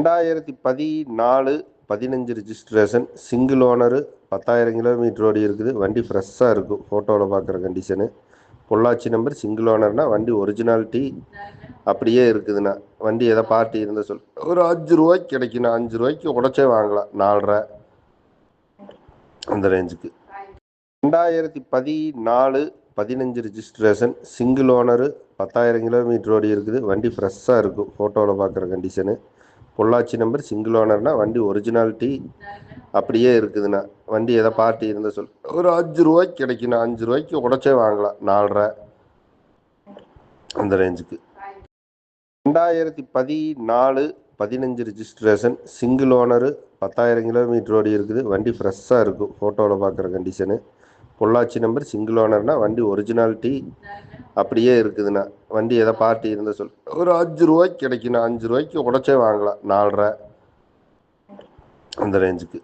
ரெண்டாயிரத்தி பதினாலு பதினஞ்சு ரிஜிஸ்ட்ரேஷன் சிங்கிள் ஓனரு பத்தாயிரம் கிலோமீட்டர் ஓடி இருக்குது. வண்டி ஃப்ரெஷ்ஷாக இருக்கும். ஃபோட்டோவில் பார்க்குற கண்டிஷனு பொள்ளாச்சி நம்பர் சிங்கிள் ஓனர்னா வண்டி ஒரிஜினாலிட்டி அப்படியே இருக்குதுண்ணா. வண்டி எதை பார்ட்டி இருந்தால் சொல். ஒரு அஞ்சு ரூபாய்க்கு கிடைக்குண்ணா. அஞ்சு ரூபாய்க்கு உடச்சே வாங்கலாம். நாலரை அந்த ரேஞ்சுக்கு ரெண்டாயிரத்தி பதினாலு பதினஞ்சு ரிஜிஸ்ட்ரேஷன் சிங்கிள் ஓனரு பத்தாயிரம் கிலோமீட்டர் ஓடி இருக்குது. வண்டி ஃப்ரெஷ்ஷாக இருக்கும். ஃபோட்டோவில் பார்க்குற கண்டிஷனு பொள்ளாச்சி நம்பர் சிங்கிள் ஓனர்னா வண்டி ஒரிஜினாலிட்டி அப்படியே இருக்குதுண்ணா. வண்டி எதை பார்ட்டி இருந்தால் சொல் ஒரு அஞ்சு ரூபாய்க்கு கிடைக்குண்ணா. அஞ்சு ரூபாய்க்கு உடச்சே வாங்கலாம். நாலரை. அந்த ரேஞ்சுக்கு ரெண்டாயிரத்தி பதினாலு பதினஞ்சு ரிஜிஸ்ட்ரேஷன் சிங்கிள் ஓனரு பத்தாயிரம் கிலோமீட்டர் ஓடி இருக்குது. வண்டி ஃப்ரெஷ்ஷாக இருக்கும். ஃபோட்டோவில் பார்க்குற கண்டிஷனு பொள்ளாச்சி நம்பர் சிங்கிள் ஓனர்னால் வண்டி ஒரிஜினாலிட்டி அப்படியே இருக்குதுண்ணா. வண்டி எதை பார்ட்டி இருந்தால் சொல். ஒரு அஞ்சு ரூபாய்க்கு கிடைக்குண்ணா. அஞ்சு ரூபாய்க்கு உடச்சே வாங்கலாம். நாலரை. அந்த ரேஞ்சுக்கு